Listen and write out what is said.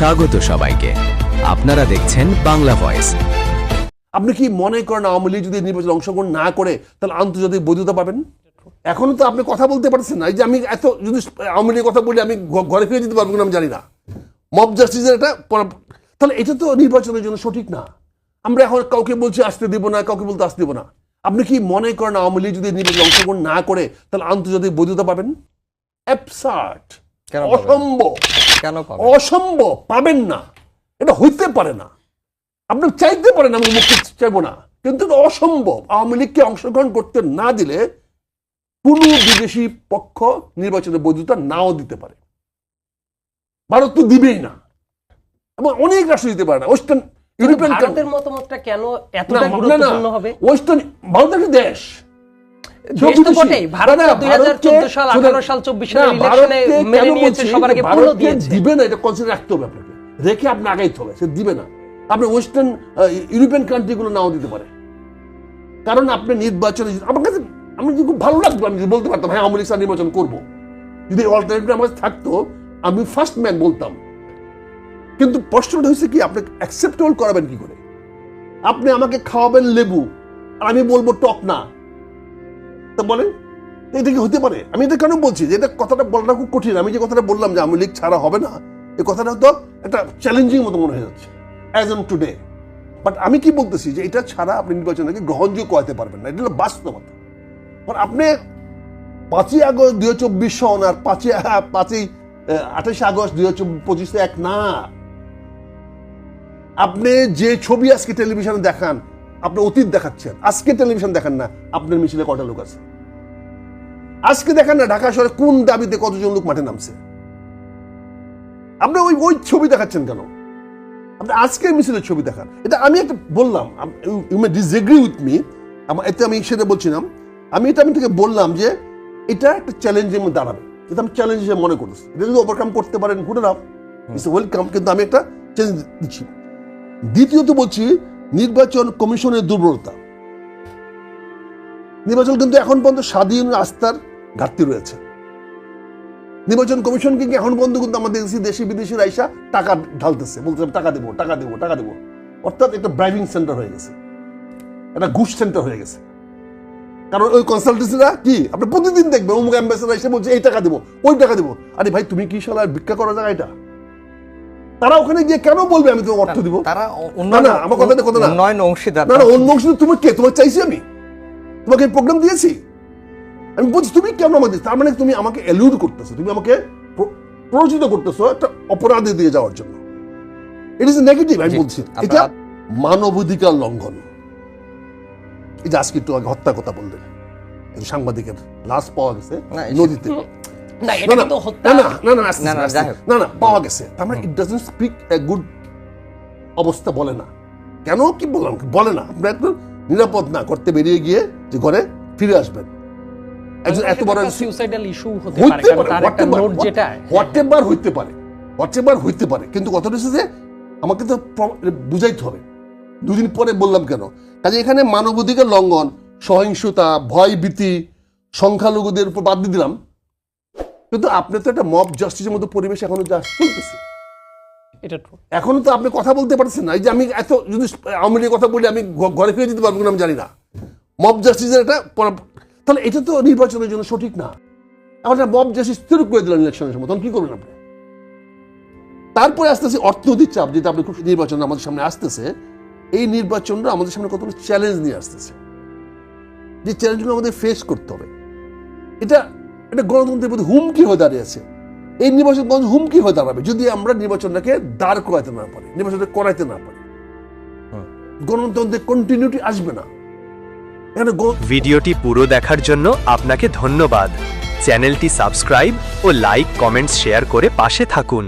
স্বাগত সবাইকে। আপনারা দেখছেন বাংলা ভয়েস। আপনি কি মনে করেন আওয়ামী লীগ যদি নির্বাচনে অংশগ্রহণ না করে তাহলে আন্তর্জাতিক বৈধতা পাবেন? এখনও তো আপনি কথা বলতে পারছেন না। এই যে আমি এত যদি আওয়ামী লীগের কথা বলি আমি ঘরে ফিরে যেতে পারব কিনা আমি জানি না। মব জাস্টিসের এটা তাহলে এটা তো নির্বাচনের জন্য সঠিক না। আমরা এখন কাউকে বলছি আসতে দিব না কাউকে বলতে আসতে দিব না। আপনি কি মনে করেন আওয়ামী লীগ যদি নির্বাচনে অংশগ্রহণ না করে তাহলে আন্তর্জাতিক বৈধতা পাবেন? অ্যাবসার্ট? অসম্ভব। কেন অসম্ভব পাবেন না। এটা হইতে পারে না। আপনি চাইতে পারেন আমি মুক্তি চাইব না। কিন্তু অসম্ভব। আওয়ামী লীগকে অংশগ্রহণ করতে না দিলে কোন বিদেশি পক্ষ নির্বাচনের বৈধতা নাও দিতে পারে। ভারত তো দিবেই না। এবং অনেক রাষ্ট্র দিতে পারে না। ওয়েস্টার্ন ইউরোপিয়ান মতামতটা কেন না গুরুত্বপূর্ণ হবে? ওয়েস্টার্ন ভারত একটা দেশ। দিবে না এটা কনসিডার রাখতে হবে আপনাকে। রেখে আপনি আগাইতে হবে সে দিবে না। আপনি ওয়েস্টার্ন ইউরোপিয়ান কান্ট্রিগুলো নাও দিতে পারে। কারণ আপনি নির্বাচনে আমার কাছে আমি খুব ভালো লাগতো আমি বলতে পারতাম হ্যাঁ আওয়ামী লীগ নির্বাচন করব। যদি অল্টারনেটিভ আমার কাছে থাকতো আমি ফার্স্ট ম্যান বলতাম। কিন্তু প্রশ্নটা হয়েছে কি আপনি অ্যাকসেপ্টেবল করাবেন কি করে? আপনি আমাকে খাওয়াবেন লেবু আর আমি বলব টক না। তা বলেন এটা কি হতে পারে? আমি এটা কেন বলছি? যে এটা কথাটা বলাটা খুব কঠিন। আমি যে কথাটা বললাম যে আওয়ামী লীগ ছাড়া হবে না এই কথাটা তো একটা চ্যালেঞ্জিং মতো মনে হয়ে যাচ্ছে অ্যাজ অন টুডে বাট আমি কি বলতেছি যে এটা ছাড়া আপনি নির্বাচনকে গ্রহণযোগ্য করাতে পারবেন না। এটা হলো বাস্তবতা। কারণ আপনি পাঁচই আগস্ট দুই হাজার চব্বিশ সন আর পাঁচই পাঁচই আঠাশে আগস্ট দুই হাজার পঁচিশে এক না। আপনি যে ছবি আজকে টেলিভিশনে দেখান আপনি অতীত দেখাচ্ছেন। আজকে টেলিভিশন দেখান না আপনার মিছিলে কটা লোক আছে? আজকে দেখেন না ঢাকা শহরে কোন দাবিতে কতজন লোক মাঠে নামছে? আপনি ওই ওই ছবি দেখাচ্ছেন কেন? আপনি আজকের মিছিলের ছবি দেখান। এটা আমি একটা বললাম you may disagree with me আমার এতে আমি সেটা বলছিলাম। আমি এটা আমি থেকে বললাম যে এটা একটা চ্যালেঞ্জের মধ্যে দাঁড়াবে। এটা আমি চ্যালেঞ্জ হিসেবে মনে করতেছি। এটা যদি ওভারকাম করতে পারেন গুড এনাফ ইটস ওয়েলকাম কিন্তু আমি একটা চ্যালেঞ্জ দিচ্ছি। দ্বিতীয়ত বলছি নির্বাচন কমিশনের দুর্বলতা। নির্বাচন কিন্তু এখন পর্যন্ত স্বাধীন আস্থার ঘাটতি রয়েছে। নির্বাচন কমিশন কিন্তু এখন পর্যন্ত কিন্তু আমাদের দেশি দেশি বিদেশি রাইসা টাকা ঢালতেছে। বলতেছে টাকা দেবো টাকা দেবো টাকা দেবো। অর্থাৎ একটা ব্রাইভিং সেন্টার হয়ে গেছে। একটা ঘুষ সেন্টার হয়ে গেছে। কারণ ওই কনসালটেন্সিরা কি? আপনি প্রতিদিন দেখবেন, অমুক অ্যাম্বাসেডার এসে বলছে, এই টাকা দেবো, ওই টাকা দেবো। আরে ভাই, তুমি কি শালার ভিক্ষা করা জায়গা এটা? তারা ওখানে গিয়ে কেন বলবে আমি তোমাকে অর্থ দিব? তারা না, না, আমার কথাটা কথা না। উন্নয়ন অংশীদার না না অন্য অংশ তুমি কে? তোমার চাইছি আমি। তোমাকে প্রোগ্রাম দিয়েছি। আমি বলছি তুমি কেন আমাকে তার মানে তুমি আমাকে এলিউড করতেছো। তুমি আমাকে প্র- প্ররোচিত করতেছো একটা অপরাধে দিয়ে যাওয়ার জন্য। ইট ইজ নেগেটিভ আমি বলছি। এটা মানবাধিকার লঙ্ঘন। এই যে আজকে একটু আগে হত্যার কথা বললেন। সাংবাদিকের লাশ পাওয়া গেছে নদীতে। না না এটা না কিন্তু হত্যা। না না না না না, না, আস্তে। যাই হোক। না না পাওয়া গেছে। তার মানে it doesn't speak a good অবস্থা বলে না। কেন? কি বললাম? বলে না। আপনি একটু নিরাপদ না করতে বেরিয়ে গিয়ে যে ঘরে ফিরে আসবেন। একজন এত বড় সুইসাইডাল ইস্যু হতে পারে হইতে কারণ পারে তার একটা নোট যেটা হোয়াটেভার হইতে পারে হোয়াটেভার হইতে পারে। কিন্তু কথাটা হচ্ছে যে আমাকে তো বুঝাইতে হবে। দুদিন পরে বললাম কেন? কাজে এখানে মানবাধিকার লঙ্ঘন সহিংসতা ভয় ভীতি সংখ্যালঘুদের উপর বাদ দিয়ে দিলাম। কিন্তু আপনি তো একটা মব জাস্টিসের মতো পরিবেশ এখনও যা চলতেছে। এটা। এখনও তো আপনি কথা বলতে পারছেন না। এই যে আমি এত যদি আওয়ামী লীগের কথা বলি আমি ঘরে ফিরে যেতে পারব কিনা আমি জানি না। মব জাস্টিসের একটা তাহলে এটা তো নির্বাচনের জন্য সঠিক না। এখন মব জাস্টিস স্থির করে দিলেন ইলেকশনের সময় তখন কি করবেন আপনি? তারপরে আস্তে আসতেছে অর্থনৈতিক চাপ যেটা আপনি খুব নির্বাচন আমাদের সামনে আসতেছে। এই নির্বাচনটা আমাদের সামনে কতগুলো চ্যালেঞ্জ নিয়ে আসতেছে। যে চ্যালেঞ্জগুলো আমাদের ফেস করতে হবে। এটা এটা গণতন্ত্রের প্রতি হুমকি হয়ে দাঁড়িয়েছে এই নির্বাচন হুমকি হয়ে দাঁড়াবে। যদি আমরা নির্বাচনটাকে দাঁড় করাইতে না পারি নির্বাচনটা করাইতে না পারি গণতন্ত্রের কন্টিনিউটি আসবে না। ভিডিওটি পুরো দেখার জন্য আপনাকে ধন্যবাদ। চ্যানেলটি সাবস্ক্রাইব ও লাইক কমেন্টস শেয়ার করে পাশে থাকুন।